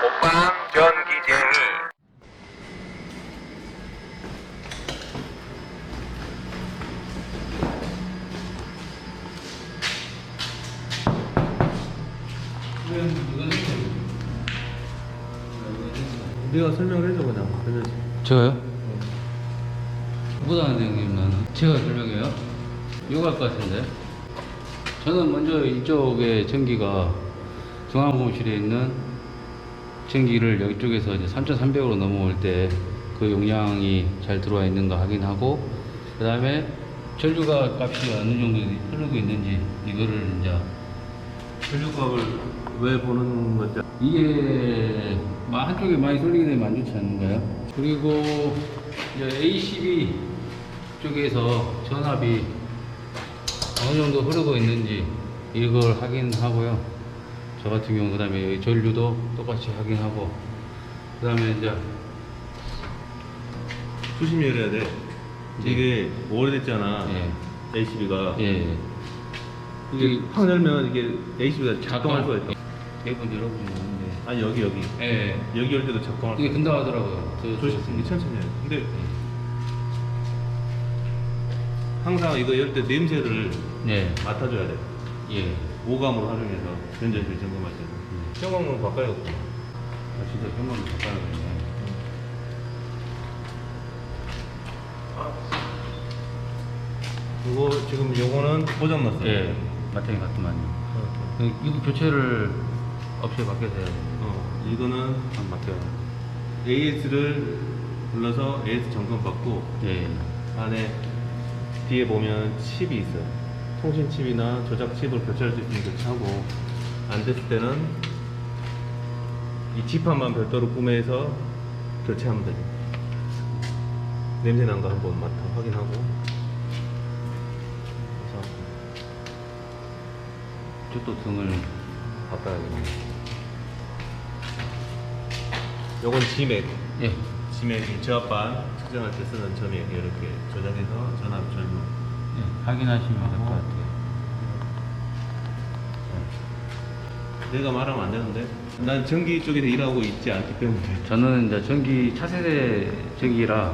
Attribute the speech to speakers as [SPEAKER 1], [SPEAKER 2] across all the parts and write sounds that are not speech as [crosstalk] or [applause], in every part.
[SPEAKER 1] 호빵 전기쟁이.
[SPEAKER 2] 네가 설명을 해줘 그냥. 그러면
[SPEAKER 3] 제가요? 못하는데 형님 나는 제가 설명해요? 이거 할 것 같은데? 저는 먼저 이쪽에 전기가 중앙공실에 있는 전기를 이쪽에서 이제 3,300으로 넘어올 때 그 용량이 잘 들어와 있는가 확인하고 그 다음에 전류가 값이 어느 정도 흐르고 있는지 이거를 이제
[SPEAKER 2] 전류값을 왜 보는 거죠?
[SPEAKER 3] 이게 마- 한쪽에 많이 쏠리게 되면 안 좋지 않은가요? 그리고 이제 ACB 쪽에서 전압이 어느 정도 흐르고 있는지 이걸 확인하고요. 저 같은 경우 그다음에 전류도 똑같이 확인하고 그다음에 이제
[SPEAKER 2] 조심히 해야 돼. 이게 오래됐잖아.
[SPEAKER 3] 예.
[SPEAKER 2] ACB가.
[SPEAKER 3] 예.
[SPEAKER 2] 이게 확 열면 이게 ACB가 작동할 있다.
[SPEAKER 3] 대본 열어보시는데.
[SPEAKER 2] 아니 여기 여기.
[SPEAKER 3] 예.
[SPEAKER 2] 여기 열 때도 작동할 수가
[SPEAKER 3] 이게 근다하더라고요. 저-
[SPEAKER 2] 조심
[SPEAKER 3] 저-
[SPEAKER 2] 이게 천천히 해 근데 항상 이거 열 때 냄새를
[SPEAKER 3] 예.
[SPEAKER 2] 맡아줘야 돼.
[SPEAKER 3] 예.
[SPEAKER 2] 오감으로 활용해서 변전실 점검할 때는 현관문 바꿔야겠구나
[SPEAKER 3] 아, 진짜 현관을 바꿔야겠네.
[SPEAKER 2] 이거 지금 요거는 고장 났어요
[SPEAKER 3] 예, 마탱이 같더만요. 그, 이거 교체를 없이 맡겨서 해야 돼요.
[SPEAKER 2] 어, 이거는
[SPEAKER 3] 안 맡겨요.
[SPEAKER 2] AS를 불러서 AS 점검 받고
[SPEAKER 3] 예,
[SPEAKER 2] 안에 뒤에 보면 칩이 있어요. 통신 칩이나 조작 칩을 교체할 수 있으면 교체하고 안 됐을 때는 이 칩판만 별도로 구매해서 교체하면 돼요. 냄새 난 거 한번 맡아 확인하고. 그래서
[SPEAKER 3] 저도 등을 바꿔야겠네요.
[SPEAKER 2] 요건 G맥.
[SPEAKER 3] 예,
[SPEAKER 2] G맥 저압반 측정할 때 쓰는 점이에요. 이렇게 조작해서 전압 전류.
[SPEAKER 3] 예, 확인하시면 될 것 같아요.
[SPEAKER 2] 내가 말하면 안 되는데. 난 전기 쪽에서 일하고 있지 않기 때문에.
[SPEAKER 3] 저는 이제 전기 차세대 전기라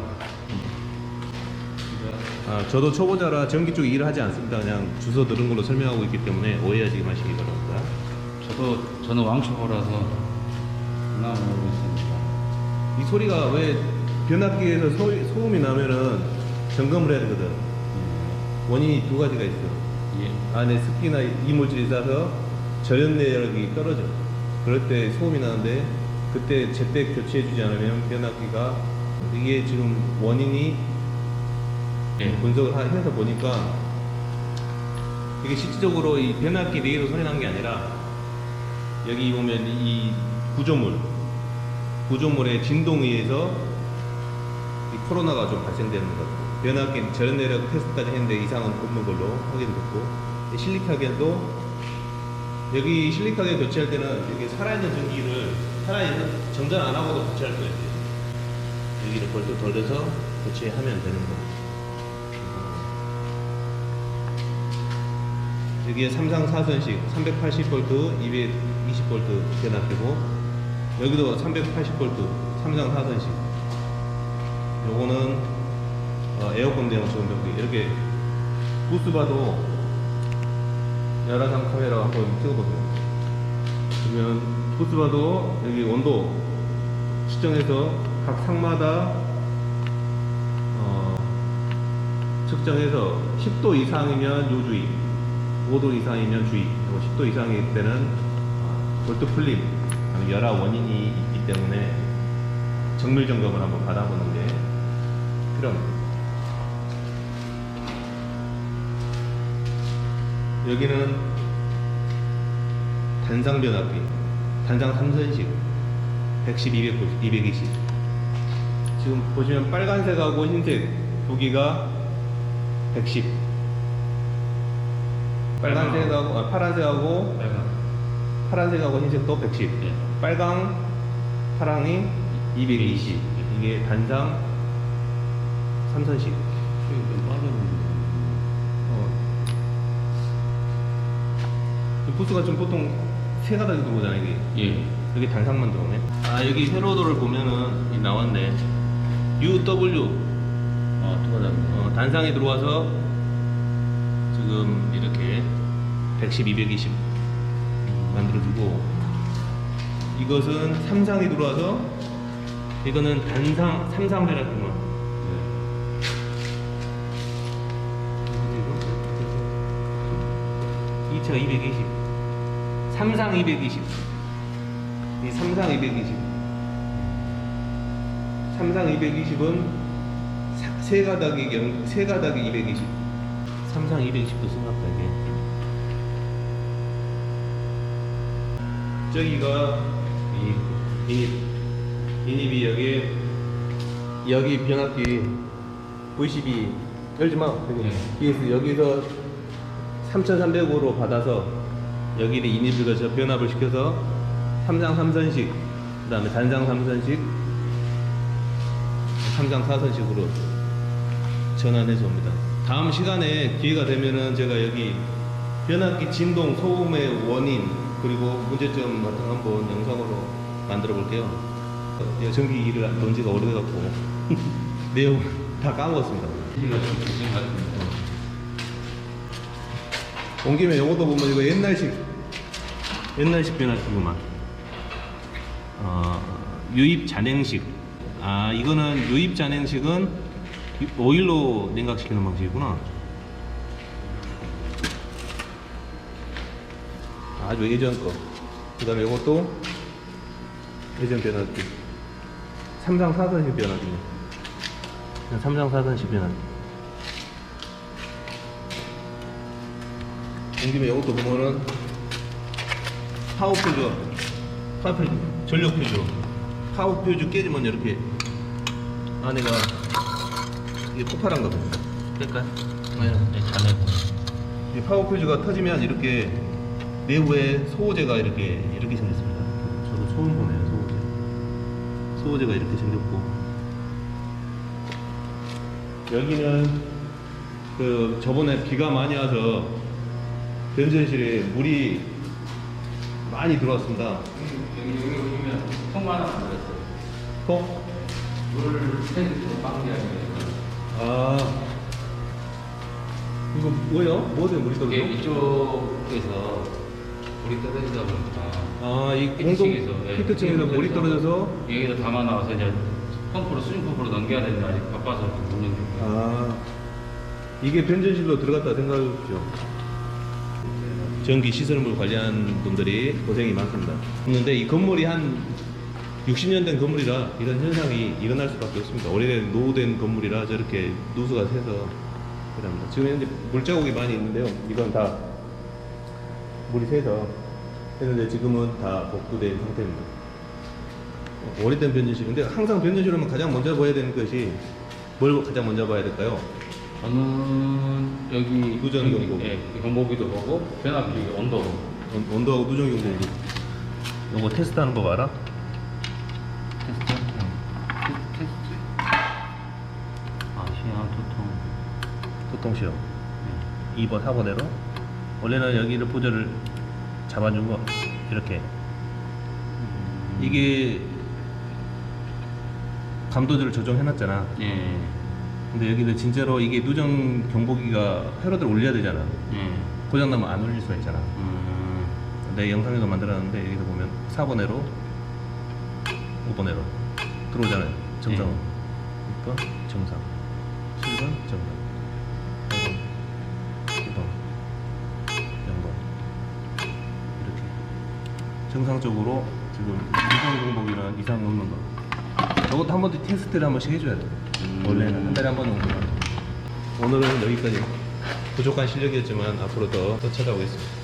[SPEAKER 2] 아, 저도 초보자라 전기 쪽 일을 하지 않습니다. 그냥 주소 들은 걸로 설명하고 있기 때문에 오해하지 마시기 바랍니다.
[SPEAKER 3] 저도 저는 왕초보라서 하나 모르고 있습니다.
[SPEAKER 2] 이 소리가 왜 변압기에서 소, 소음이 나면은 점검을 해야 되거든. 원인이 두 가지가 있어.
[SPEAKER 3] 예,
[SPEAKER 2] 안에 습기나 이물질이 쌓여서 절연 내력이 떨어져. 그럴 때 소음이 나는데 그때 제때 교체해주지 않으면 변압기가 이게 지금 원인이
[SPEAKER 3] 예,
[SPEAKER 2] 분석을 하- 해서 보니까 이게 실질적으로 이 변압기 내로 소리 난게 아니라 여기 보면 이 구조물 구조물의 진동에 의해서 이 코로나가 좀 발생되는 것 같고 변압기 절연 내력 테스트까지 했는데 이상은 없는 걸로 확인됐고 이 실리카겐도 여기 실리카겐 교체할 때는 여기 살아있는 전기를 살아있는 정전 안 하고도 교체할 있어요. 여기를 벌써 돌려서 교체하면 되는 거고. 여기에 3상 4선식 380V, 220V 변압기고 여기도 380V 3상 4선식 요거는 어, 에어컨 대용 조명벽기 이렇게 부스 봐도 열화상 카메라 한번 찍어보세요. 그러면 부스 봐도 여기 온도 측정해서 각 상마다 어, 측정해서 10도 이상이면 요주의 5도 이상이면 주의, 그리고 10도 이상일 때는 어, 볼트 풀림, 열화 원인이 있기 때문에 정밀 점검을 한번 받아보는 게 필요합니다. 여기는 단상 변압기, 단상 3선식, 110, 290, 220. 지금 보시면 빨간색하고 흰색 두 개가 110. 빨간색하고 아, 파란색하고
[SPEAKER 3] 빨간.
[SPEAKER 2] 파란색하고 흰색도 110.
[SPEAKER 3] 예.
[SPEAKER 2] 빨강, 파랑이 220. 이게 단상 3선씩
[SPEAKER 3] 좀 빠졌는데.
[SPEAKER 2] 어. 그 부스가 좀 보통 세 가닥이 들어오잖아 이게.
[SPEAKER 3] 예.
[SPEAKER 2] 여기 단상만 들어오네. 아 여기 회로도를 보면은 나왔네. UW
[SPEAKER 3] 아 들어가잖아
[SPEAKER 2] 어, 단상에 들어와서 지금 이렇게 110, 220 만들어주고. 이것은 삼상이 들어와서 이거는 단상, 삼상회라는 거. 2차 220 3상 220 이 3상 220 3상 220은 세 가닥의 경, 세 가닥의 220 3상 220도 생각다 이게. 저기가 이 인입 인입이 여기 여기 변압기 V12 열지마. 여기
[SPEAKER 3] 네.
[SPEAKER 2] 여기서 3,300으로 받아서 여기를 인입을 거쳐 변압을 시켜서 삼상 3선식 그 다음에 단상 3선식 삼장 사선식으로 전환해서 옵니다. 다음 시간에 기회가 되면은 제가 여기 변압기 진동 소음의 원인 그리고 문제점 같은 거 한번 영상으로 만들어 볼게요. 어, 전기기를 논 지가 오래돼갖고 [laughs] 내용 다 까먹었습니다. 온 김에 요것도 보면 이거 옛날식 옛날식 변압기구만. 어, 유입 잔행식. 아 이거는 유입 잔행식은 오일로 냉각시키는 방식이구나. 아주 예전 거. 그 다음에 이것도 예전 변압기. 삼상 사선식 변압기. 삼상 사선식 변압기. 온 김에 이것도 보면은 파워 퓨즈, 파워 퓨즈, 전력 퓨즈, 파워 퓨즈 깨지면 이렇게 안에가 이게 폭발한 거거든요. 뺄까요?
[SPEAKER 3] 네, 자네.
[SPEAKER 2] 이 파워 퓨즈가 터지면 이렇게 내부에 소호제가 이렇게 이렇게 생겼습니다. 저도 처음 보네요, 소호제. 소호제가 이렇게 생겼고 여기는 그 저번에 비가 많이 와서 변전실에 물이 많이 들어왔습니다.
[SPEAKER 3] 여기, 여기 보시면 통만 하나 들었어요.
[SPEAKER 2] 통?
[SPEAKER 3] 물 텐트 빵기하게.
[SPEAKER 2] 아 이거 뭐예요? 뭐에 물이?
[SPEAKER 3] 이게 이쪽에서 물이 떨어지다 보니까
[SPEAKER 2] 아이 공동
[SPEAKER 3] 히트층에서 예,
[SPEAKER 2] 히트층에서 물이 떨어져서
[SPEAKER 3] 여기다 담아 나와서 이제 펌프로 수중 펌프로 넘겨야 되는데 아직 바빠서 못 넘기고
[SPEAKER 2] 아 이게 변전실로 들어갔다 생각하십시오. 전기 시설물 관리하는 분들이 고생이 많습니다. 있는데 이 건물이 한 60년 된 건물이라 이런 현상이 일어날 수밖에 없습니다. 오래된 노후된 건물이라 저렇게 누수가 새서 그럽니다. 지금 현재 물자국이 많이 있는데요. 이건 다 물이 새서 했는데 지금은 다 복구된 상태입니다. 오래된 변전실인데 항상 변전실 하면 가장 먼저 봐야 되는 것이 뭘 가장 먼저 봐야 될까요?
[SPEAKER 3] 저는 여기
[SPEAKER 2] 누전 경보.
[SPEAKER 3] 예, 경보기도 보고 변압기 온도
[SPEAKER 2] 온- 온도하고 누정 경보기. 요거 테스트하는 법 알아?
[SPEAKER 3] 테스트 테스트 아 시야 도통
[SPEAKER 2] 보통 시험. 2번 4번대로. 원래는 여기를 보조를 잡아주고 이렇게 이게 감도들을 조정해놨잖아.
[SPEAKER 3] 예
[SPEAKER 2] 근데 여기는 진짜로 이게 누정 경보기가 회로들 올려야 되잖아.
[SPEAKER 3] 예.
[SPEAKER 2] 고장나면 안 올릴 수가 있잖아.
[SPEAKER 3] 음,
[SPEAKER 2] 내 영상에도 만들었는데 여기서 보면 4번 회로 5번 회로 들어오잖아요. 정상은 6번 정상. 7번 정상. 8번 9번 0번. 이렇게. 정상적으로 지금 이상 공복이나 이상 없는 거. 저것도 한 번 더 테스트를 한 번씩 해줘야 돼.
[SPEAKER 3] 음.
[SPEAKER 2] 원래는 한 달에 한번 정도만 오늘은 여기까지. 부족한 실력이었지만 앞으로 더, 더 찾아오겠습니다